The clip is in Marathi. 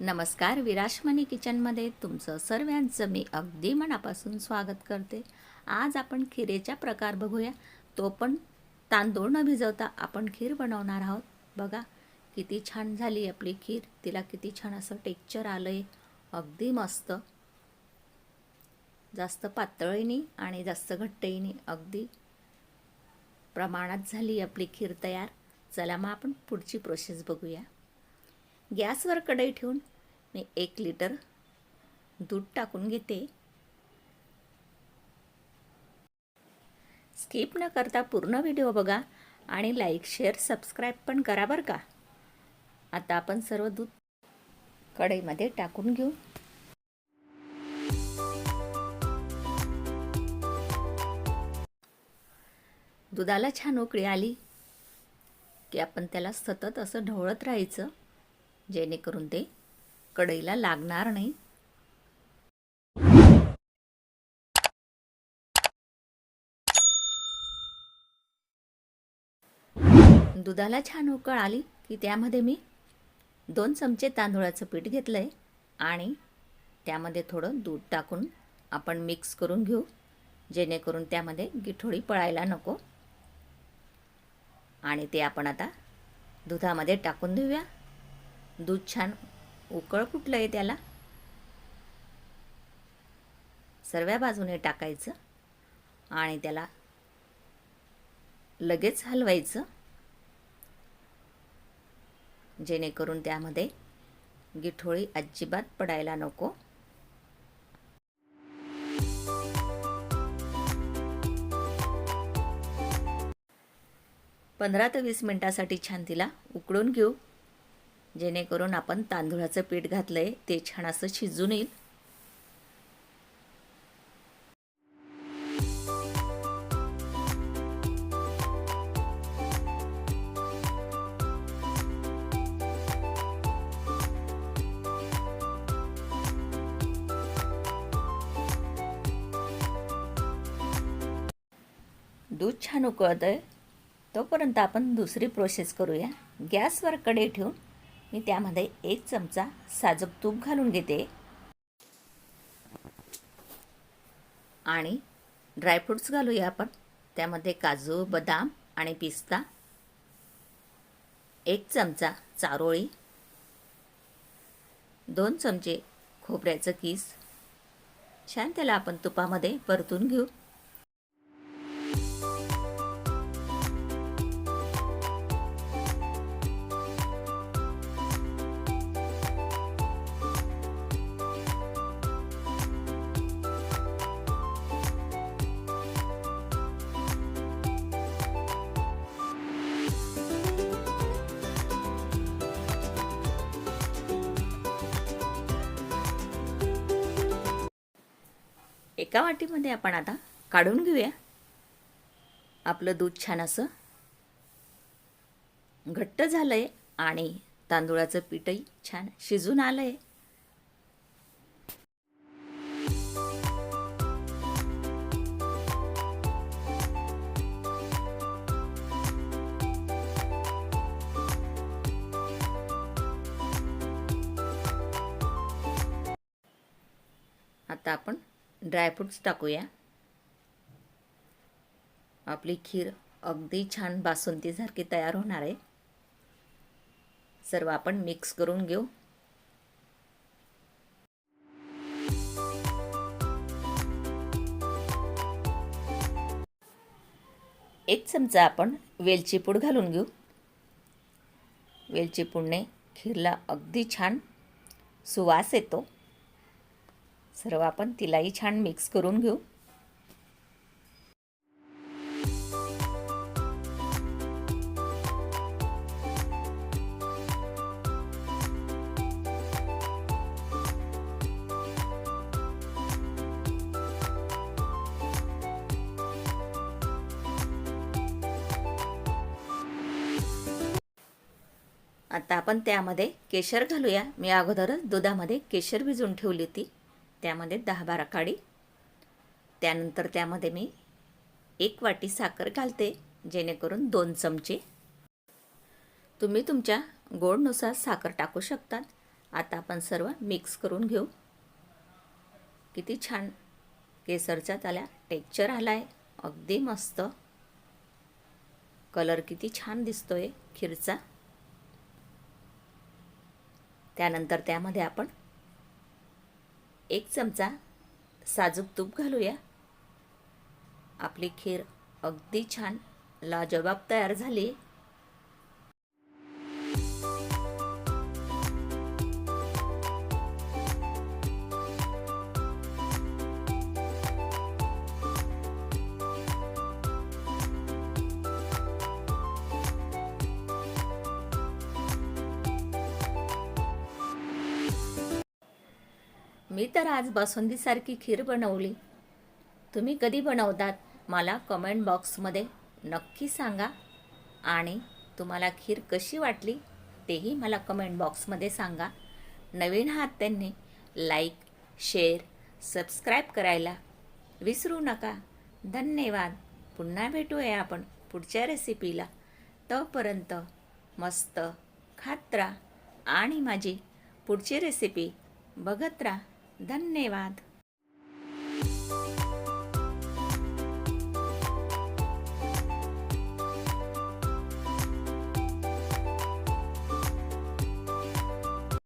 नमस्कार विराशमणी किचनमध्ये तुमचं सर्वांचं मी अगदी मनापासून स्वागत करते. आज आपण खिरेचा प्रकार बघूया. तो पण तांदूळ न भिजवता आपण खीर बनवणार आहोत. बघा किती छान झाली आपली खीर. तिला किती छान असं टेक्चर आलं आहे अगदी मस्त. जास्त पातळीनी आणि जास्त घट्टईनी अगदी प्रमाणात झाली आपली खीर तयार. चला मग आपण पुढची प्रोसेस बघूया. गॅसवर कढई ठेवून मी एक लिटर दूध टाकून घेते. स्किप न करता पूर्ण व्हिडिओ बघा आणि लाईक शेअर सबस्क्राईब पण करा बरं का. आता आपण सर्व दूध कढईमध्ये टाकून घेऊ. दुधाला छान उकळी आली की आपण त्याला सतत असं ढवळत राहायचं. जेणेकरून ते कढईला लागणार नाही. दुधाला छान उकळ आली की त्यामध्ये मी दोन चमचे तांदूळाचं पीठ घेतलं आहे आणि त्यामध्ये थोडं दूध टाकून आपण मिक्स करून घेऊ जेणेकरून त्यामध्ये गिठोळी पळायला नको. आणि ते आपण आता दुधामध्ये टाकून देऊया. दूध छान उकळ फुटलं आहे त्याला? सर्व बाजूने टाकायचं आणि त्याला लगेच हलवायचं जेणेकरून त्यामध्ये गिठोळी अजिबात पडायला नको. पंधरा ते वीस मिनटासाठी छान तिला उकळून घेऊ. जेणेकरून आपण तांदूळाचं पीठ घातलं आहे ते छान असं शिजून येईल. दूध छान उकळत आहे तोपर्यंत आपण दुसरी प्रोसेस करूया. गॅसवर कडे ठेवून मी त्यामध्ये एक चमचा साजूक तूप घालून घेते. आणि ड्रायफ्रूट्स घालूया आपण. त्यामध्ये काजू बदाम आणि पिस्ता. एक चमचा चारोळी. दोन चमचे खोबऱ्याचं किस. छान त्याला आपण तुपामध्ये परतून घेऊ. एका वाटीमध्ये आपण आता काढून घेऊया. आपलं दूध छान असं घट्ट झालं आहे आणि तांदूळाचं पीठही छान शिजून आलं आहे आता आपण ड्रायफ्रूट्स टाकूया. आपली खीर अगदी छान बासुंदीसारखी तयार होणार आहे. सर्व आपण मिक्स करून घेऊ. एक चमचा आपण वेलची पूड घालून घेऊ. वेलची पूडने खीरला अगदी छान सुवास येतो. सर्व आपण तिलाही छान मिक्स करून घेऊ. आता आपण त्यामध्ये केशर घालूया. मी अगोदरच दुधामध्ये केशर भिजवून ठेवली होती. त्यामध्ये दहा बारा काडी. त्यानंतर त्यामध्ये मी एक वाटी साखर घालते जेणेकरून दोन चमचे तुम्ही तुमच्या गोडनुसार साखर टाकू शकतात. आता आपण सर्व मिक्स करून घेऊ. किती छान केसरचा त्याला टेक्चर आला आहे अगदी मस्त. कलर किती छान दिसतो आहे खीरचा. त्यानंतर त्यामध्ये आपण एक चमचा साजूक तूप घालूया. आपली खीर अगदी छान लाजवाब तयार झाली. मी तर आज बासुंदीसारखी खीर बनवली. तुम्ही कधी बनवतात मला कमेंट बॉक्समध्ये नक्की सांगा आणि तुम्हाला खीर कशी वाटली तेही मला कमेंट बॉक्समध्ये सांगा. नवीन आहात त्यांनी लाईक शेअर सबस्क्राईब करायला विसरू नका. धन्यवाद. पुन्हा भेटूया आपण पुढच्या रेसिपीला तोपर्यंत मस्त खात राहा आणि माझी पुढची रेसिपी बघत राहा. धन्यवाद.